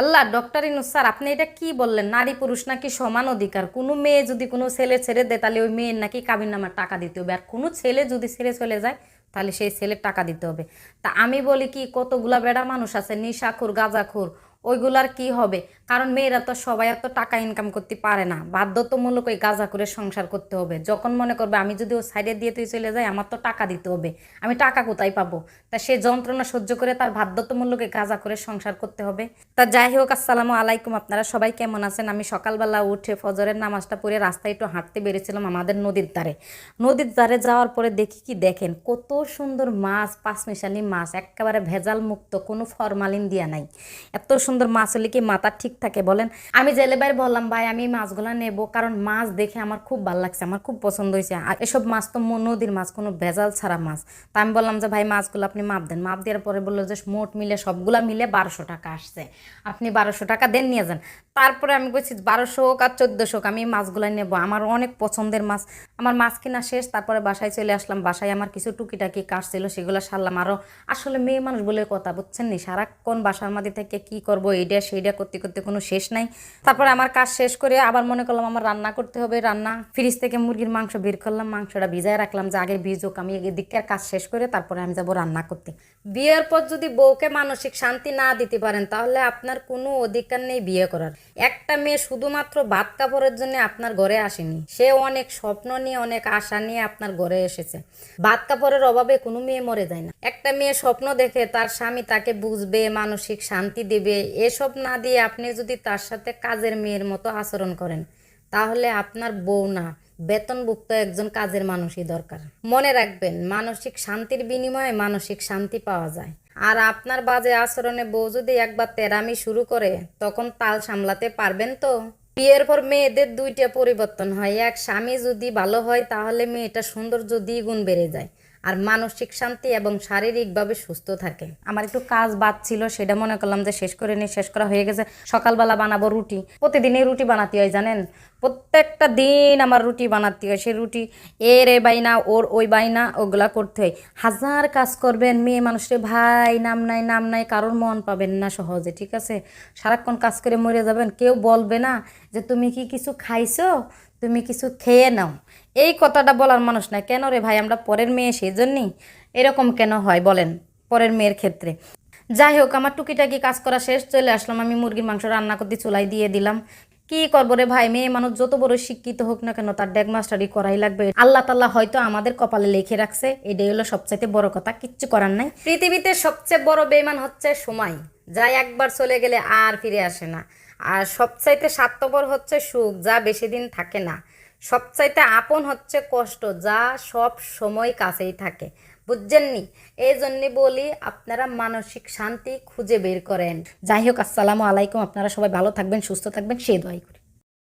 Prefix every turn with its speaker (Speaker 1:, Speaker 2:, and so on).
Speaker 1: আল্লাহ doctor Yunus sir, আপনি এটা কি বললেন? নারী পুরুষ নাকি সমান অধিকার? কোনো মেয়ে যদি কোনো ছেলে ছেড়ে দেয়, তাহলে ওই মেয়ের নাকি কাবিন নামার টাকা দিতে হবে। আর কোনো ছেলে যদি ছেড়ে চলে যায়, তাহলে সেই ছেলের টাকা দিতে হবে। তা আমি বলি কি, কতগুলা বেড়া মানুষ আছে? নিশাখুর, গাঁজাখুর ওইগুলার কি হবে? কারণ মেয়েরা তো সবাই এত টাকা ইনকাম করতে পারে না। বাধ্যতামূলক ওই গাঁজা করে সংসার করতে হবে। যখন মনে করবে, আমি যদি ও সাইডে দিয়ে তুই চলে যাই, আমার তো টাকা দিতে হবে। আমি টাকা কোথায় পাবো? তা সে যন্ত্রণা সহ্য করে তার বাধ্যতামূলক এই গাঁজা করে সংসার করতে হবে। তা যাই হোক, আসসালামু আলাইকুম। আপনারা সবাই কেমন আছেন? আমি সকালবেলা উঠে ফজরের নামাজটা পড়ে রাস্তায় একটু হাঁটতে বেরিয়েছিলাম আমাদের নদীর ধারে। নদীর ধারে যাওয়ার পরে দেখি কি দেখেন? কত সুন্দর মাছ, পাঁচমিশালি মাছ, একেবারে ভেজাল মুক্ত কোনো ফরমালিন দিয়া নাই। এত সুন্দর মাছ হলে কি মাথা ঠিক থাকে বলেন? আমি জেলে বাইরে বললাম, ভাই, আমি মাছগুলো নেব কারণ মাছ দেখে আমার খুব ভালো লাগছে, আমার খুব পছন্দ হয়েছে। আর এসব মাছ তো নদীর মাছ, কোনো ভেজাল ছাড়া মাছ। তা আমি বললাম যে, ভাই, মাছগুলো আপনি মাপ দেন। মাপ দেওয়ার পরে বলল যে, মোট মিলে সবগুলা মিলে বারোশো টাকা আসছে। আপনি বারোশো টাকা দেন, নিয়ে যান। তারপরে আমি বলছি, বারোশো হোক আর চোদ্দোশো হোক, আমি মাছগুলো নেব। আমার অনেক পছন্দের মাছ। আমার মাছ কিনা শেষ, তারপরে বাসায় চলে আসলাম। বাসায় আমার কিছু টুকিটাকি কাজ ছিল, সেগুলো সারলাম। আরও আসলে মেয়ে মানুষ বলে কথা, বুঝছেন নি? সারাক্ষণ বাসার মধ্যে থেকে কি করব? এইটা সেইটা করতে করতে কোনো শেষ নাই। তারপরে আমার কাজ শেষ করে আবার মনে করলাম আমার রান্না করতে হবে, রান্না ফ্রিজ থেকে মুরগির মাংস বের করলাম, মাংসটা ভিজায় রাখলাম, যে আগে ভিজুক আমি এদিকের কাজ শেষ করে তারপরে আমি যাব রান্না করতে। বিয়ের পর যদি বউকে মানসিক শান্তি না দিতে পারেন, তাহলে আপনার কোনো অধিকার নেই বিয়ে করার। একটা মেয়ে শুধুমাত্র ভাত কাপড়ের জন্য আপনার ঘরে আসেনি। সে অনেক স্বপ্ন নিয়ে, অনেক আশা নিয়ে আপনার ঘরে এসেছে। ভাত কাপড়ের অভাবে কোনো মেয়ে মরে যায় না। একটা মেয়ে স্বপ্ন দেখে তার স্বামী তাকে বুঝবে, মানসিক শান্তি দেবে এসব না দিয়ে আপনি যদি তার সাথে কাজের মেয়ের মতো আচরণ করেন, তাহলে আপনার বউ না, বেতনভুক্ত একজন কাজের মানুষই দরকার। মনে রাখবেন, মানসিক শান্তির বিনিময়ে মানসিক শান্তি পাওয়া যায়। আর আপনার বাজে আচরণে বউ যদি একবার তেরামি শুরু করে, তখন তাল সামলাতে পারবেন তো? বিয়ের পর মেয়েদের দুইটা পরিবর্তন হয়। এক স্বামী যদি ভালো হয়, তাহলে মেয়েটা সৌন্দর্য দ্বিগুণ বেড়ে যায়। আর মানসিক শান্তি এবং শারীরিকভাবে সুস্থ থাকে। আমার একটু কাজ বাদ ছিল, সেটা মনে করলাম যে শেষ করে নিয়ে শেষ করা হয়ে গেছে। সকালবেলা বানাবো রুটি। প্রতিদিনই রুটি বানাতে হয়, জানেন? প্রত্যেকটা দিন আমার রুটি বানাতে হয়। সেই রুটি এর এ বাইনা, ওর ওই বাইনা, ওগুলা করতে হয়। হাজার কাজ করবেন, মেয়ে মানুষের ভাই, নাম নাই নাম নাই, কারোর মন পাবেন না সহজে, ঠিক আছে? সারাক্ষণ কাজ করে মরে যাবেন, কেউ বলবে না যে, তুমি কি কিছু খাইছো? তুমি কিছু খেয়ে নাও। এই কথাটা বলার মানুষ না কেন রে ভাই, আমরা পরের মেয়ে সেই জন্যই এরকম কেন হয় বলেন পরের মেয়ের ক্ষেত্রে। যাই হোক, আমার টুকিটাকি কাজ করা শেষ, চলে আসলাম। আমি মুরগির মাংস রান্না করতে চুলাই দিয়ে দিলাম। কি করব রে ভাই, মেয়ে মানুষ যত বড় শিক্ষিত হোক না কেন, তার ড্যাগ মাস্টারই করাই লাগবে। আল্লাহ তাল্লাহ হয়তো আমাদের কপালে লিখে রাখছে, এটাই হলো সবচাইতে বড় কথা, কিচ্ছু করার নাই। পৃথিবীতে সবচেয়ে বড় বেমান হচ্ছে সময়। যা একবার চলে গেলে আর ফিরে আসে না। আর সবচাইতে স্বার্থপর হচ্ছে সুখ, যা বেশি দিন থাকে না। সবচাইতে আপন হচ্ছে কষ্ট, যা সব সময় কাছেই থাকে। বুঝছেননি? এই জন্যে বলি আপনারা মানসিক শান্তি খুঁজে বের করেন। যাই হোক, আসসালামু আলাইকুম। আপনারা সবাই ভালো থাকবেন, সুস্থ থাকবেন সে দোয়াই করি।